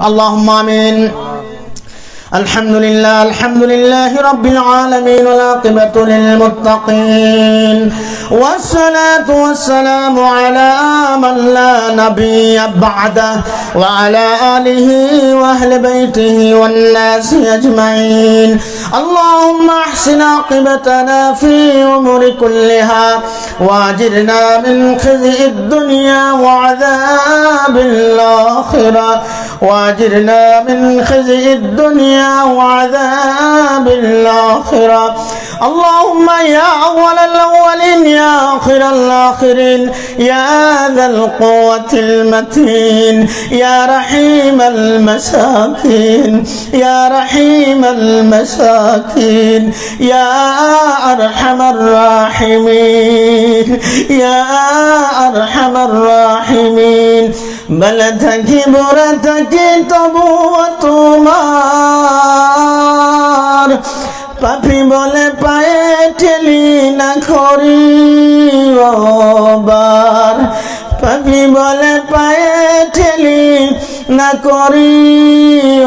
اللهم آمين. الحمد لله الحمد لله رب العالمين والعاقبة للمتقين. والصلاة والسلام على من لا نبي بعده وعلى آله وأهل بيته والناس أجمعين. اللهم أحسن عاقبتنا في أمور كلها وأجرنا من خزي الدنيا وعذاب الآخرة. واجرنا من خزي الدنيا وعذاب الآخرة. اللهم يا أول الأولين يا آخر الآخرين يا ذا القوة المتين يا رحيم المساكين يا رحيم المساكين يا أرحم الراحمين يا أرحم الراحمين. বেলা থাকি বোরা থাকি তবু তোমার। পাপি বলে পায়ে ঠেলি না খরি বার। পাপি বলে পায়ে ঠেলি না করি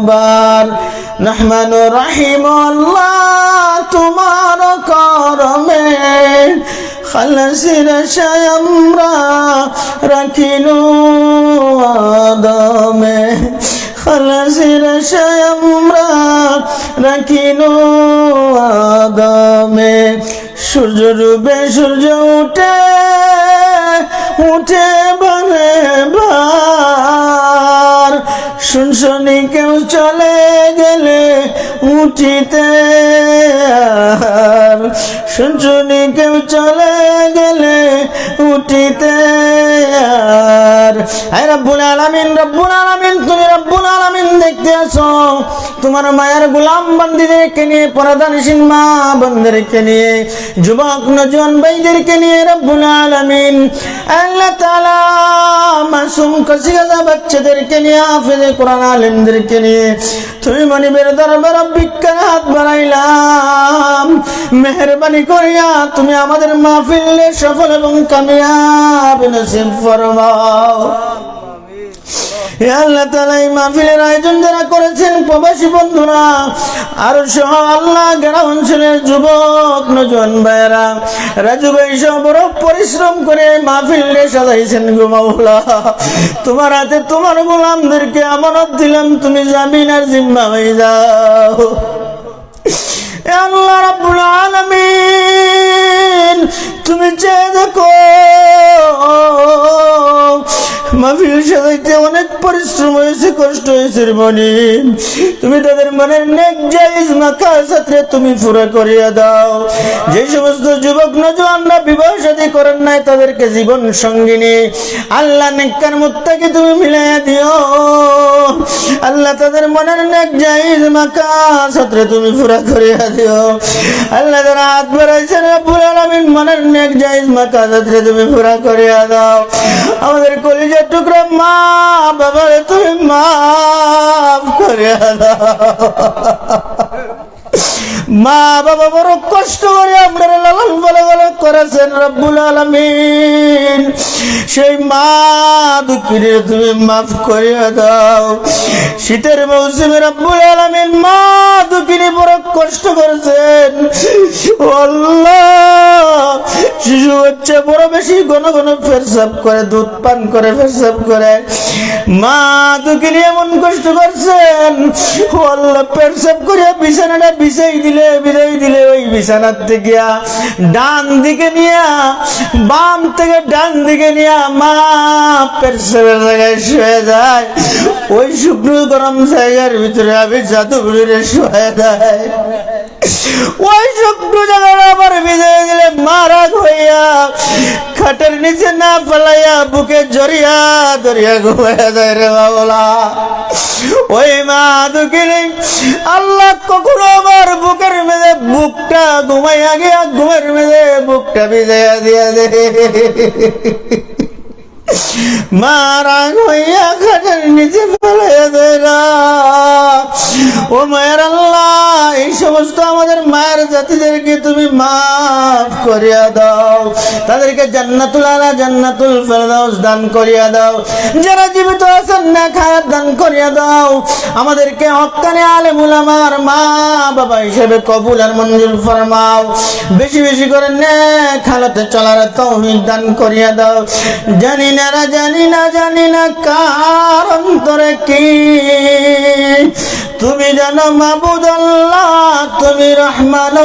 বার। রহমান রাহিম তোমার করমে। খালাসির আমরা রাখিনু আদমে। খালাসির আমরা রাখিনু আদমে। সূর্য ডুবে, সূর্য উঠে উঠে বনে বার শুনশনি কেউ চলে গেলে উঠিতে আর শুনশনি কেউ চলে গেলে উঠিতে তুমি তোমার মায়ের গোলাম বন্দিদেরকে নিয়ে মা বন্ধুদেরকে নিয়ে, যুবক নজন নিয়ে রব্বুল বাচ্চাদেরকে নিয়ে কোরআন নিয়ে, তুমি মনিবের দরবার হাত বাড়াইলাম। মেহরবানি করিয়া তুমি আমাদের মাহফিলে সফল এবং কামিয়াব নসিব ফরমাও। আয়োজন করেছেন প্রবাসী বন্ধুরা যুবক রাজু পরিশ্রম করে সাজাইছেন তোমার হাতে তোমার গোলামদেরকে আমানত দিলাম, তুমি জামিন আর জিম্মা হয়ে যাও। আল্লাহ রাব্বুল আলামিন, তুমি চেয়ে দেখো অনেক পরিশ্রম হয়েছে, কষ্ট হয়েছে মনি। তুমি তাদের মনের নেক জায়েজ মাখা সাথে তুমি পুরা করিয়া দাও। যে সমস্ত যুবক নজওয়ানরা বিবাহ শাদী করেন নাই, তাদেরকে জীবন সঙ্গিনী। আল্লাহ নেককার মুত্তাকে তুমি মিলাইয়া দিও। আল্লাহ তাদের মনের নেক জায়েজ মাখা সাথে তুমি পুরা করিয়া দিও। আল্লাহ যারা হাত বাড়াইছেন, রব্বুল আলামিন মনের নেক জায়েজ মাখা সাথে তুমি পুরা করিয়া দাও। আমাদের কলিজার টুকরা মা তুমি মাফ করে মা বাবা বড় কষ্ট করে আমরা লালন বলে বলে করেছেন রব্বুল আলমিন। সেই মা দুঃখিনে তুমি মাফ করিয়া দাও। শীতের মৌসুমে রব্বুল আলমিন মা দুঃখিনী বড় কষ্ট করেছেন। শিশু হচ্ছে বড় বেশি ঘন ঘন ফেরসাপ করে, দুধ পান করে ফেরসাপ করে। মা দুঃখিনী এমন কষ্ট করছেন। বিছানাটা বিছাই দিলে, বিদায় দিলে ওই বিছানার থেকে। ডান দিকে নিয়ে, বাম থেকে ডান দিকে নিয়ে মা পেরসেবের জায়গায় শুয়ে যায়। ওই শুকনো গরম জায়গার ভিতরে আমি জাদুগুলিরে শুয়ে দেয় ওই শুকনো জায়গাটা খাটের নিচে না ফেলাইয়া বুকে জড়িয়া দরিয়া ঘুমাইয়া যায় রে বাবলা ওই মা দুঃখিনী, আল্লাহ কখনো আমার বুকের মেঝে বুকটা ঘুমাইয়া গিয়া ঘুমের মেঝে বুকটা ভিজাইয়া দিয়া দে। মারা হইয়া খাটের নিচে ফেলাইয়া না ও মায়ের আল্লাহ, এই সমস্ত আমাদের মায়ের জাতিদেরকে তুমি মাফ করিয়া দাও। তাদেরকে জান্নাতুল আলা, জান্নাতুল ফেরদাউস দান করিয়া দাও। যারা জীবিত আছেন না খায়াত দান করিয়া দাও। আমাদেরকে হক্কানে আলে মুলামার মা বাবা হিসেবে কবুল আর মঞ্জুর ফরমাও। বেশি বেশি করে নে খালাতে চলার তৌহিদ দান করিয়া দাও। জানি না জানি না জানি না কার অন্তরে কি। তুমি জানো মাবুদ আল্লাহ তুমি রহমান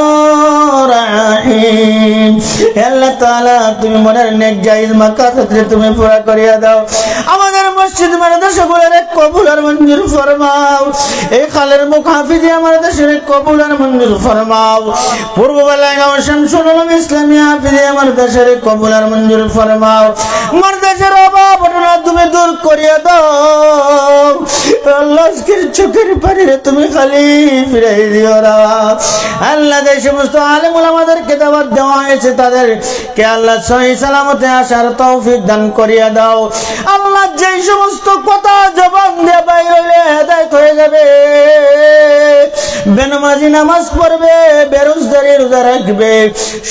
রাহিম। তুমি মনের নেক জায়েজ মাকাসাতে তুমি পুরা করিয়া দাও। আমাদের মসজিদ মাদ্রাসা গুলোর কবুল আর মঞ্জুর ফরমাও। এই খালের মুখ হাফিজি আমার দেশের কবুল আর মঞ্জুর ফরমাও। পূর্ব বেলায় গাঁও শামসুল আলম ইসলামী হাফিজি আমার দেশের কবুল আর মঞ্জুর ফরমাও। আমার দেশের অভাব অটনা তুমি দূর করিয়া দাও। আজকের চোখের পানিরে তুমি খালি ফিরাই দিও না আল্লাহ যে সমস্ত আলেমুল আমাদেরকে দাওয়াত দেওয়া হয়েছে তাদের কে আল্লাহ সহি সালামতে আসার তৌফিক দান করিয়া দাও। আল্লাহ যেই সমস্ত কথা জবান দিয়ে বাইর হইলে হেদায়ত হয়ে যাবে। বেনমাজি নামাজ পড়বে, বেরোজগারি রোজা রাখবে,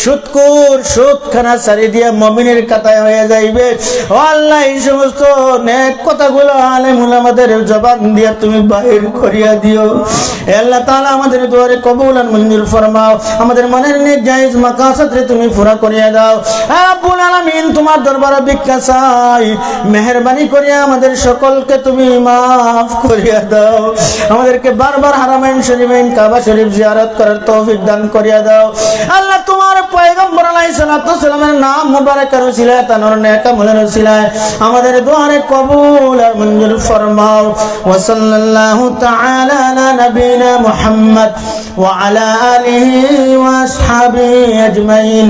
সুৎকুর সুদ খানা সারি দিয়ে মমিনের কাতায় হয়ে যাইবে। ও আল্লাহ, এই সমস্ত নেক কথাগুলো আলেমুল আমাদের জবান দিয়ে তুমি বাহির করিয়া দিও। আল্লাহ তাআলা আমাদের দুয়ারে কবুল আর মঞ্জুর ফরমাও। আমাদের মনের নেক জায়েজ মাকাসাতে তুমি পুরা করিয়া দাও। হে রব্বুল আলামিন, তোমার দরবারে ভিক্ষা চাই। মেহেরবানি করিয়া আমাদের সকলকে তুমি মাফ করিয়া দাও। আমাদেরকে বারবার হারামাইন শরীফাইন কাবা শরীফ জিয়ারত করার তৌফিক দান করিয়া দাও। আল্লাহ তোমার পয়গম্বর আলাইহিস সালাতু সালামের নাম মুবারক আর উসিলায় তানোর নেক আমলের আমাদের দুয়ারে কবুল আর মঞ্জুর ফরমাও। ওয়া সাল্লাল্লাহু তাআলা আলা নবিনা মুহাম্মদ ওয়া আলা আলিহি ওয়া আসহাবিহি আজমাইন।